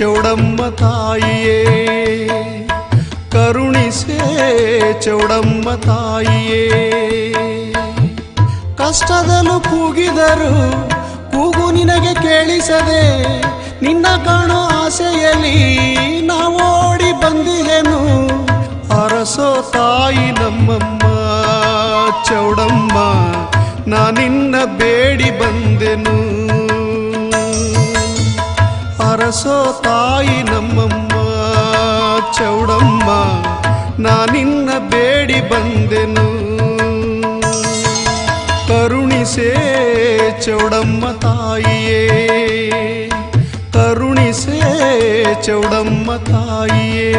ಚೌಡಮ್ಮ ತಾಯಿಯೇ ಕರುಣಿಸೇ ಚೌಡಮ್ಮ ತಾಯಿಯೇ. ಕಷ್ಟದಲ್ಲೂ ಕೂಗಿದರು, ಕೂಗು ನಿನಗೆ ಕೇಳಿಸದೆ, ನಿನ್ನ ಕಾಣೋ ಆಸೆಯಲ್ಲಿ ನಾವೋಡಿ ಬಂದಿಗೆನು ಅರಸೋ ತಾಯಿ ನಮ್ಮಮ್ಮ, ಚೌಡಮ್ಮ, ನಾನಿನ್ನ ಬೇಡಿ ಬಂದೆನು. ಅರಸೋ ತಾಯಿ ನಮ್ಮಮ್ಮ ಚೌಡಮ್ಮ ನಾನಿನ್ನ ಬೇಡಿ ಬಂದೆನು ಕರುಣಿಸೇ ಚೌಡಮ್ಮ ತಾಯಿಯೇ ಕರುಣಿಸೇ ಚೌಡಮ್ಮ ತಾಯಿಯೇ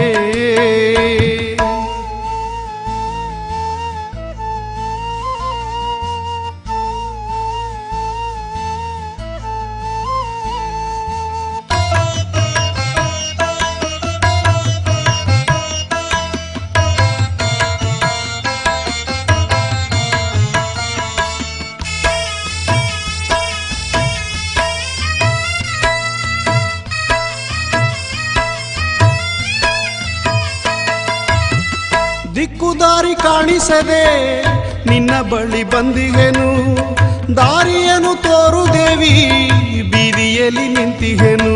ಕಾಣಿಸದೆ ನಿನ್ನ ಬಳಿ ಬಂದಿಗೆನು ದಾರಿಯನ್ನು ತೋರು ದೇವಿ ಬೀದಿಯಲ್ಲಿ ನಿಂತಿಹೆನು?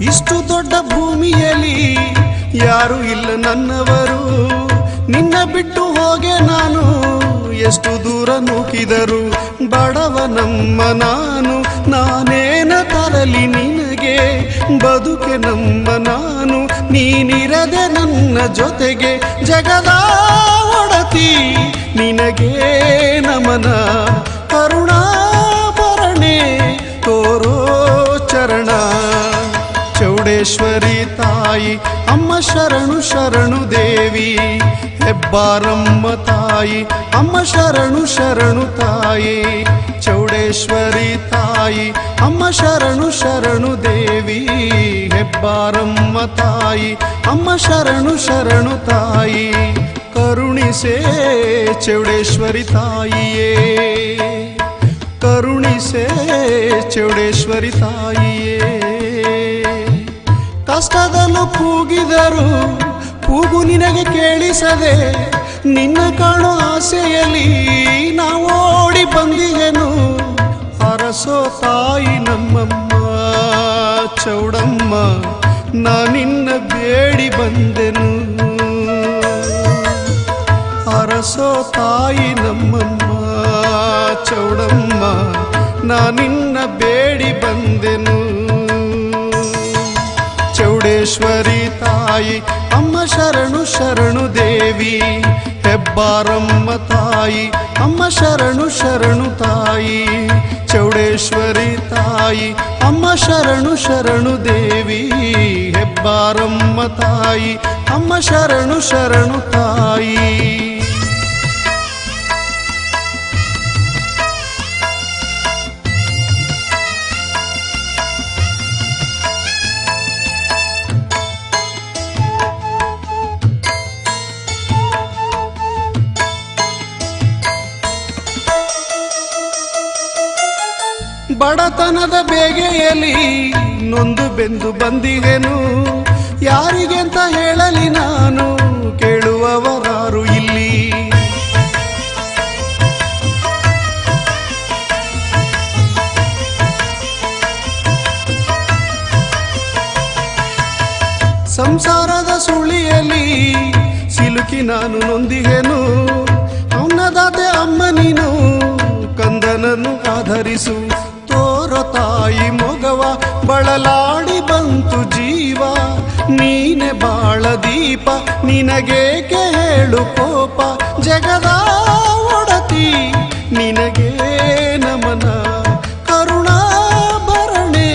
ಇಷ್ಟು ದೊಡ್ಡ ಭೂಮಿಯಲ್ಲಿ ಯಾರು ಇಲ್ಲ ನನ್ನವರು. ನಿನ್ನ ಬಿಟ್ಟು ಹೋಗೆ ನಾನು. ಎಷ್ಟು ದೂರ ನೂಕಿದರು? ಬಡವ ನಮ್ಮ ನಾನು, ನಾನೇನ ತರಲಿ ನಿನಗೆ? ಬದುಕೆ ನಮ್ಮ ನಾನು, ನೀನಿರದೆ ನನ್ನ ಜೊತೆಗೆ. ಜಗದ ಒಡತಿ, ನಿನಗೆ ನಮನ. ಕರುಣಾಭರಣೆ ತೋರೋ ಚರಣ. ಚೌಡೇಶ್ವರಿ ತಾಯಿ, ಅಮ್ಮ ಶರಣು ಶರಣು ದೇವಿ. ಹೆಬ್ಬಾರಮ್ಮ ತಾಯಿ, ಅಮ್ಮ ಶರಣು ಶರಣು ತಾಯಿ, ಚೌಡೇಶ್ವರಿ ತಾಯಿ, ಅಮ್ಮ ಶರಣು ಶರಣು ದೇವಿ ಹೆಬ್ಬಾರಮ್ಮ ತಾಯಿ, ಅಮ್ಮ ಶರಣು ಶರಣು ತಾಯಿ ಕರುಣಿಸೇ ಚೌಡೇಶ್ವರಿ ತಾಯಿಯೇ. ಕರುಣಿಸೇ ಚೌಡೇಶ್ವರಿ ತಾಯಿಯೇ. ಕಷ್ಟದಲ್ಲೂ ಕೂಗಿದರು ಕೂಗು ನಿನಗೆ ಕೇಳಿಸದೆ ನಿನ್ನ ಕಾಣೋ ಆಸೆಯಲ್ಲಿ ಓಡಿ ಬಂದಿಗೆನು ಅರಸೋ ತಾಯಿ ನಮ್ಮಮ್ಮ, ಚೌಡಮ್ಮ ನಾನಿನ್ನ ಬೇಡಿ ಬಂದೆನು. ಅರಸೋ ತಾಯಿ ನಮ್ಮಮ್ಮ, ಚೌಡಮ್ಮ ನಾನಿನ್ನ ಬೇಡಿ ಬಂದೆನು. ಚೌಡೇಶ್ವರಿ ತಾಯಿ ಶರಣು ಶರಣು ದೇವಿ, ಹೆಬ್ಬಾರಮ್ಮ ತಾಯಿ, ಅಮ್ಮ ಶರಣು ಶರಣು ತಾಯಿ, ಚೌಡೇಶ್ವರಿ ತಾಯಿ, ಅಮ್ಮ ಶರಣು ಶರಣು ದೇವಿ, ಹೆಬ್ಬಾರಮ್ಮ ತಾಯಿ, ಅಮ್ಮ ಶರಣು ಶರಣು ತಾಯಿ. ಬಡತನದ ಬೇಗೆಯಲ್ಲಿ ನೊಂದು ಬೆಂದು ಬಂದಿಗೆನು ಯಾರಿಗೆಂತ ಹೇಳಲಿ ನಾನು, ಕೇಳುವವರಾರು ಇಲ್ಲಿ. ಸಂಸಾರದ ಸುಳಿಯಲ್ಲಿ ಸಿಲುಕಿ ನಾನು ನೊಂದಿಗೆನು ಅನ್ನದಾತೆ ಅಮ್ಮ ನೀನು ಕಂದನನ್ನು ಆಧರಿಸು. ತಾಯಿ ಮೊಗವ ಬಳಲಾಡಿ ಬಂತು ಜೀವ. ನೀನೆ ಬಾಳ ದೀಪ, ನಿನಗೇಕೆ ಹೇಳು ಕೋಪ. ಜಗದ ಒಡತಿ, ನಿನಗೆ ನಮನ. ಕರುಣಾಭರಣೆ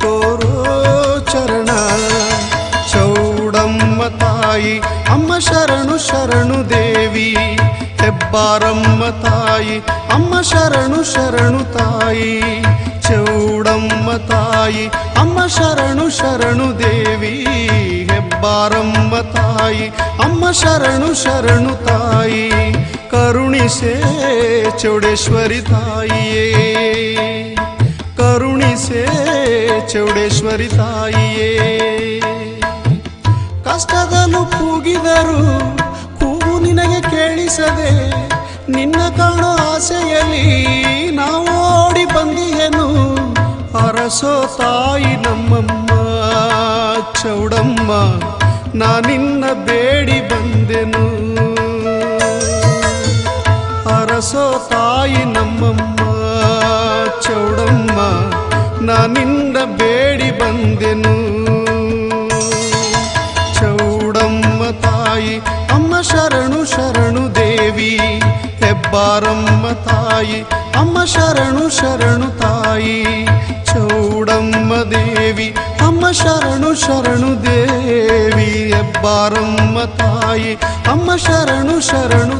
ತೋರೋ ಚರಣ. ಚೌಡಮ್ಮ ತಾಯಿ, ಅಮ್ಮ ಶರಣು ಶರಣು ದೇವಿ. ಹೆಬ್ಬಾರಮ್ಮ ತಾಯಿ, ಅಮ್ಮ ಶರಣು ಶರಣು ತಾಯಿ. ತಾಯಿ, ಅಮ್ಮ ಶರಣು ಶರಣು ದೇವಿ ಹೆಬ್ಬಾರಮ್ಮ ತಾಯಿ, ಅಮ್ಮ ಶರಣು ಶರಣು ತಾಯಿ ಕರುಣಿಸೇ ಚೌಡೇಶ್ವರಿ ತಾಯಿಯೇ. ಕರುಣಿಸೇ ಚೌಡೇಶ್ವರಿ ತಾಯಿಯೇ. ಕಷ್ಟದಲ್ಲೂ ಕೂಗಿದರು ಕೂಗು ನಿನಗೆ ಕೇಳಿಸದೆ, ನಿನ್ನ ಕಾಣೋ ಆಸೆಯಲ್ಲಿ ನಾವು ಓಡಿ ಬಂದಿಯನು ಅರಸೋ ತಾಯಿ ನಮ್ಮಮ್ಮ, ಚೌಡಮ್ಮ ನಾನಿನ್ನ ಬೇಡಿ ಬಂದೆನು. ಅರಸೋ ತಾಯಿ ನಮ್ಮಮ್ಮ, ಚೌಡಮ್ಮ ನಾನಿನ್ನ ಬೇಡಿ ಬಂದೆನು. ಚೌಡಮ್ಮ ತಾಯಿ, ಅಮ್ಮ ಶರಣು ಶರಣು ದೇವಿ, ಹೆಬ್ಬಾರಮ್ಮ ತಾಯಿ, ಅಮ್ಮ ಶರಣು ಶರಣು ತಾಯಿ. ದೇವಿ ಅಮ್ಮ ಶರಣು ಶರಣು ದೇವಿ ಎಬ್ಬಾರಮ್ಮ ತಾಯಿ ಅಮ್ಮ ಶರಣು ಶರಣು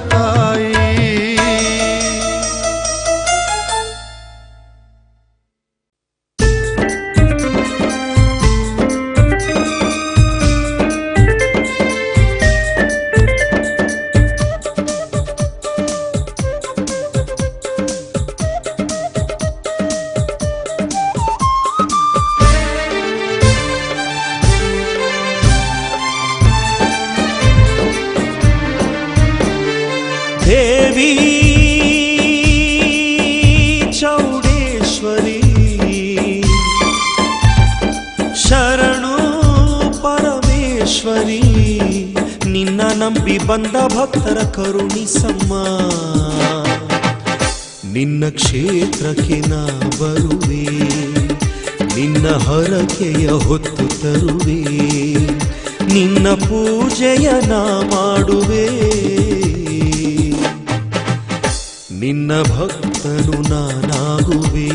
ಪರಮೇಶ್ವರಿ ನಿನ್ನ ನಂಬಿ ಬಂದ ಭಕ್ತರ ಕರುಣಿಸಮ್ಮ ನಿನ್ನ ಕ್ಷೇತ್ರಕ್ಕೆ ನಾ ಬರುವೆ, ನಿನ್ನ ಹರಕೆಯ ಹೊತ್ತು ತರುವೆ, ನಿನ್ನ ಪೂಜೆಯ ನಾ ಮಾಡುವೆ. ನಿನ್ನ ಭಕ್ತನು ನಾನಾಗುವೆ.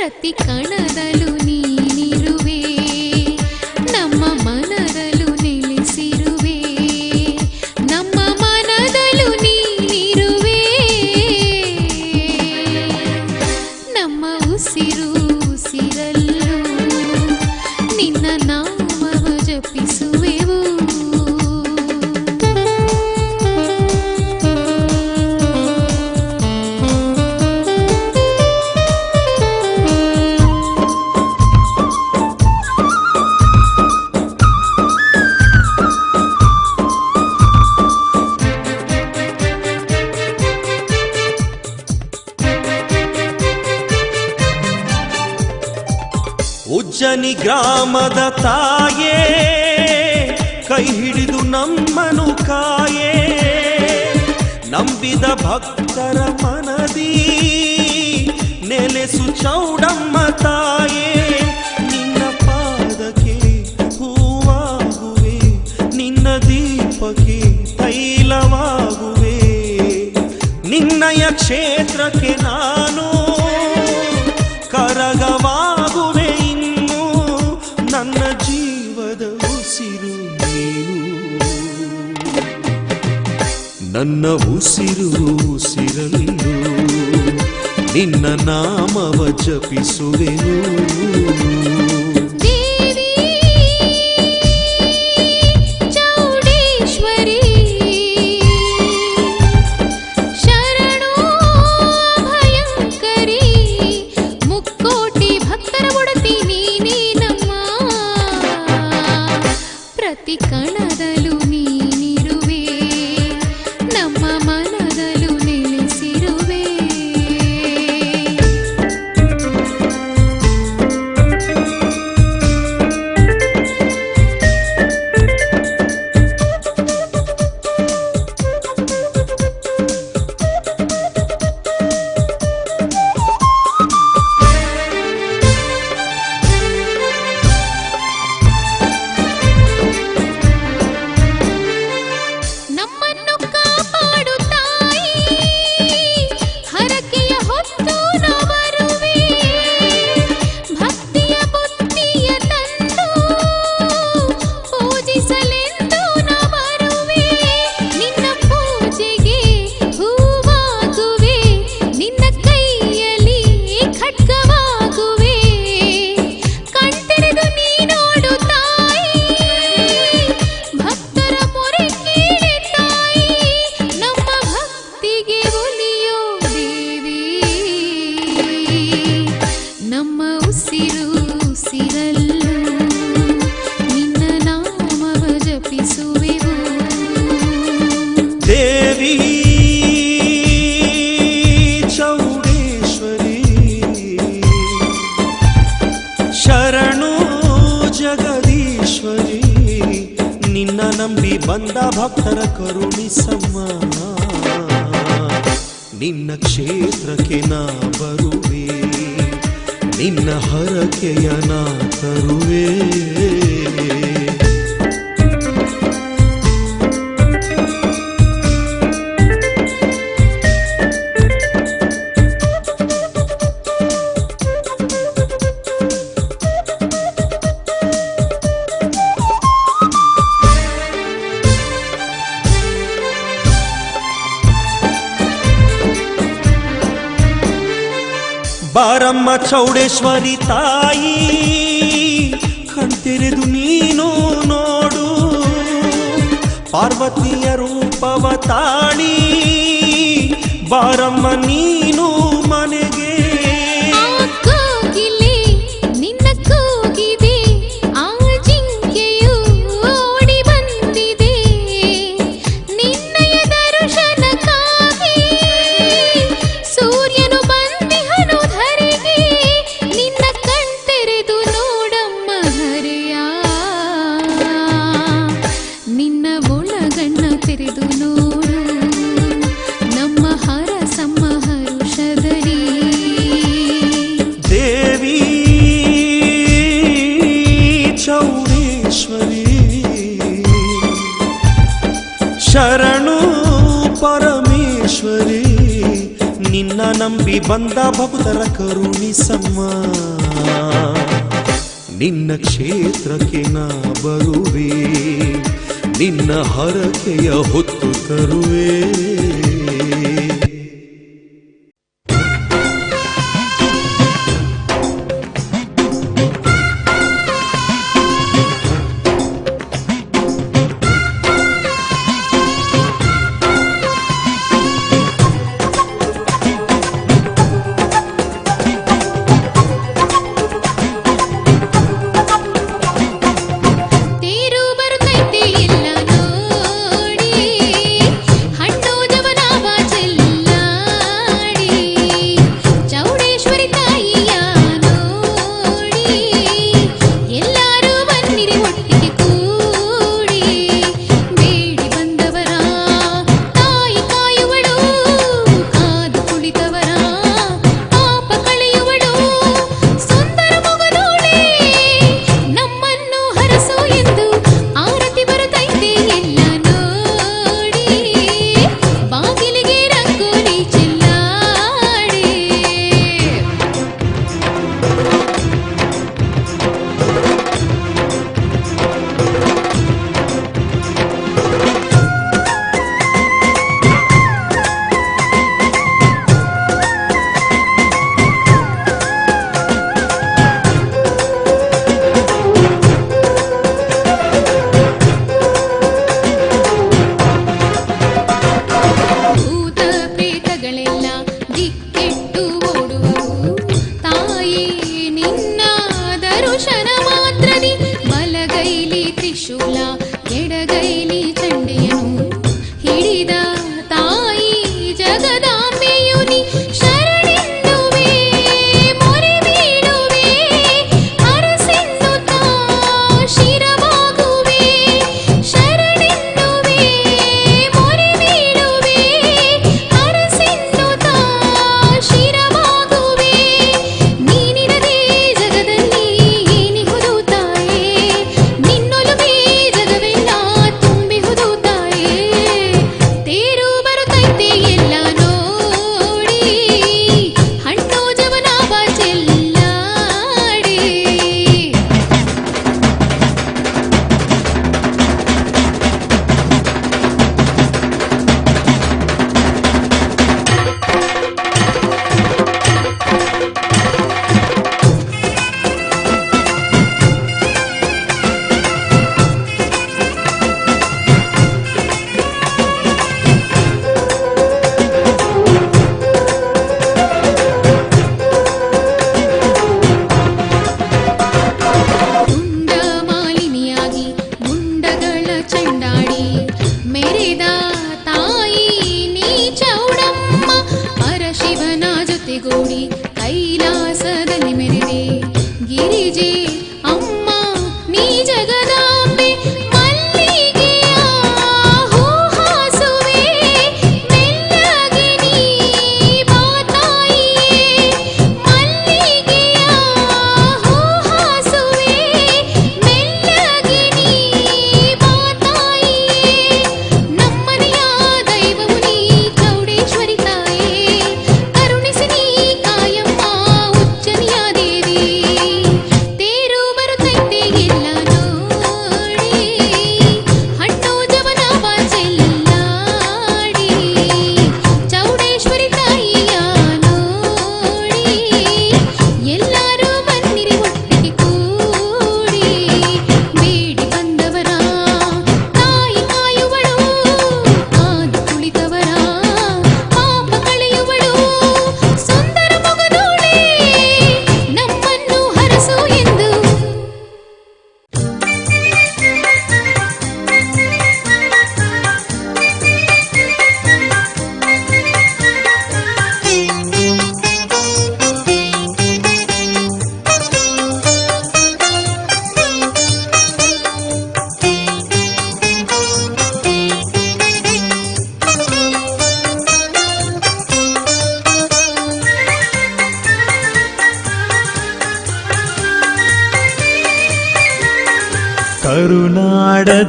ప్రతి కణదలు ಉಜ್ಜನಿ ಗ್ರಾಮದ ತಾಯೇ ಕೈ ಹಿಡಿದು ನಮ್ಮನು ಕಾಯೇ ನಂಬಿದ ಭಕ್ತರ ಮನದಿ ನೆಲೆಸು ಚೌಡಮ್ಮ ತಾಯೇ ನಿನ್ನ ಪಾದಕ್ಕೆ ಹೂವಾಗುವೆ ನಿನ್ನ ದೀಪಕ್ಕೆ ತೈಲವಾಗುವೆ ನಿನ್ನಯ ಕ್ಷೇತ್ರಕ್ಕೆ ನಾನು ಉಸಿರು ಉಸಿರಲ್ಲೂ ನಿನ್ನ ನಾಮವ ಜಪಿಸುವೆನು ಚೌಡೇಶ್ವರಿ ತಾಯಿ ಕಣ್ತೆರೆದು ನೀನು ನೋಡು. ಪಾರ್ವತಿಯ ರೂಪವ ತಾಳಿ ಬಾರಮ್ಮ ನೀನು ನಿನ್ನ ಕ್ಷೇತ್ರಕ್ಕೆ ನಾ ಬರುವೆ ನಿನ್ನ ಹರಕೆಯ ಹೊತ್ತು ತರುವೇ.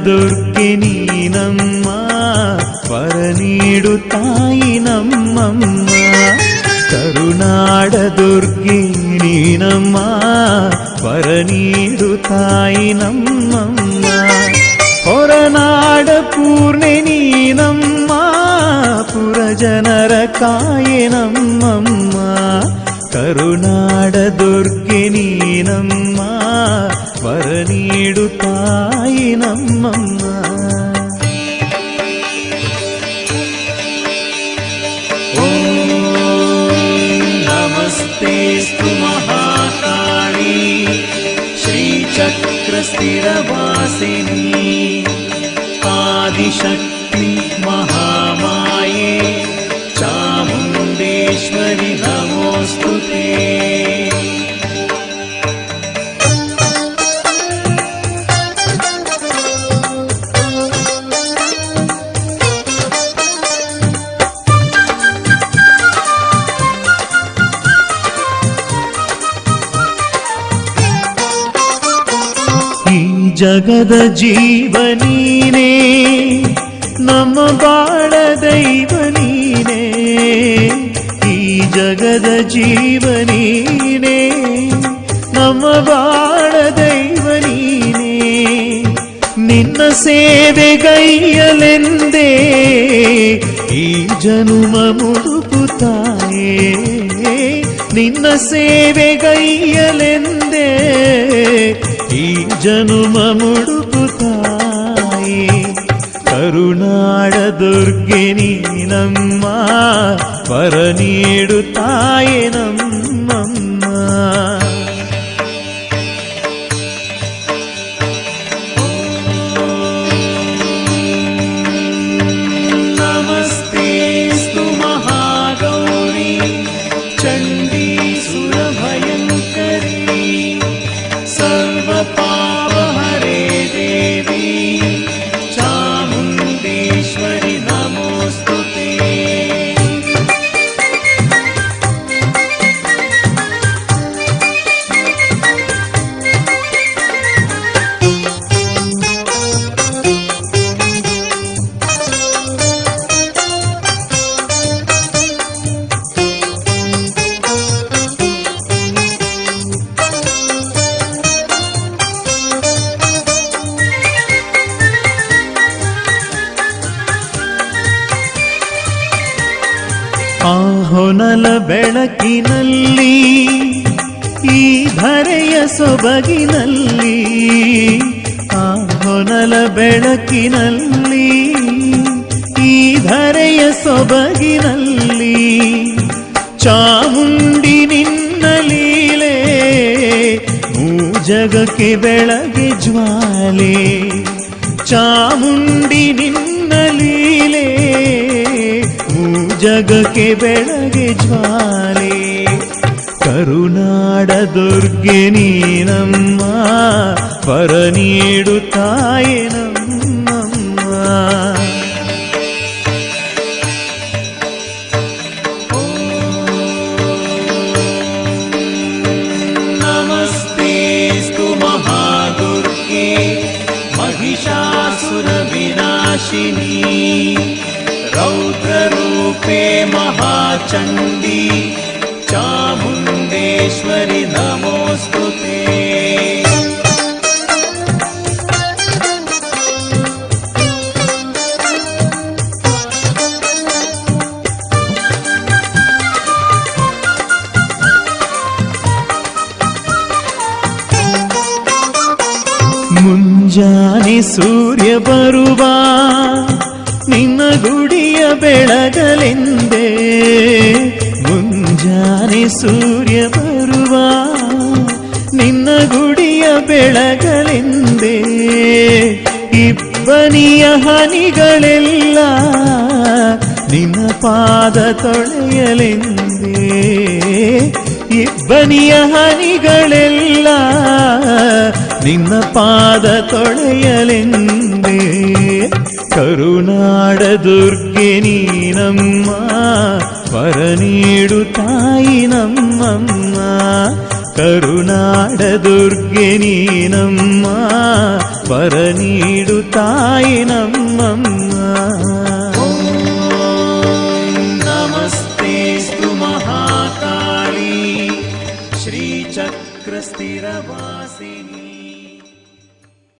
ದುರ್ಗೆ ನೀನಮ್ಮ ವರ ನೀಡು ತಾಯಿ ನಮ್ಮಮ್ಮ ಕರುನಾಡ ದುರ್ಗೆ ನೀನಮ್ಮ ವರ ನೀಡು ತಾಯಿ ನಮ್ಮಮ್ಮ ಹೊರನಾಡ ಪೂರ್ಣೆ ನೀನಮ್ಮ ಪುರಜನರ ಕಾಯೆ ನಮ್ಮಮ್ಮ ಕರುನಾಡ ದುರ್ಗೆ ನೀನಮ್ಮ വരനീടു തായി നമ്മമ്മ. നമസ്തേസ്തു മഹാകാളി. ശ്രീചക്രസ്ഥിരവാസിനി. ആദിശക്തി ಜಗದ ಜೀವ ನೀನೇ ನಮ್ಮ ಬಾಳ ದೈವ ನೀನೇ ಈ ಜಗದ ಜೀವ ನೀನೇ ನಮ್ಮ ಬಾಳ ದೈವ ನೀನೇ ನಿನ್ನ ಸೇವೆಗೈಯಲೆಂದೇ ಈ ಜನುಮ ಮುಡುಪುತ್ತಾಯೇ ನಿನ್ನ ಸೇವೆಗೈಯಲೆಂದೇ ఈ జనుమముడుపుతాయి కరుణాడ దుర్గిని నమ్మ పరనీడు తాయనమ్మ ಧರೆಯ ಸೊಬಗಿನಲ್ಲಿ ಆ ಹೊನಲ ಬೆಳಕಿನಲ್ಲಿ, ಈ ಧರೆಯ ಸೊಬಗಿನಲ್ಲಿ, ಚಾಮುಂಡಿ ನಿನ್ನ ಲೀಲೆ ಜಗಕ್ಕೆ ಬೆಳಗೆ ಜ್ವಾಲೆ. ಚಾಮುಂಡಿ ನಿನ್ನ ಲೀಲೆ ಮೂ ಜಗಕ್ಕೆ ಬೆಳಗೆ ಜ್ವಾಲೆ. ಕರುನಾಡ ದುರ್ಗೆ ನೀನಮ್ಮ ಪರ ನೀಡು ತಾಯಿ ನಮ್ಮಮ್ಮ ನಮಸ್ತೆ ಸ್ತು ಮಹಾದುರ್ಗೆ ಮಹಿಷಾಸುರ ವಿನಾಶಿನಿ ರೌದ್ರರೂಪೆ ಮಹಾಚಂಡಿ ಇಬ್ಬನಿಯ ಹನಿಗಳೆಲ್ಲ ನಿನ್ನ ಪಾದ ತೊಳೆಯಲೆಂದೇ ಇಬ್ಬನಿಯ ಹನಿಗಳೆಲ್ಲ ನಿನ್ನ ಪಾದ ತೊಳೆಯಲೆಂದೇ ಕರುನಾಡ ದುರ್ಗೆ ನೀನಮ್ಮ ವರ ನೀಡು ತಾಯಿ ನಮ್ಮಮ್ಮ ಕರುನಾಡ పరనీడు తాయినమ్మమ్మ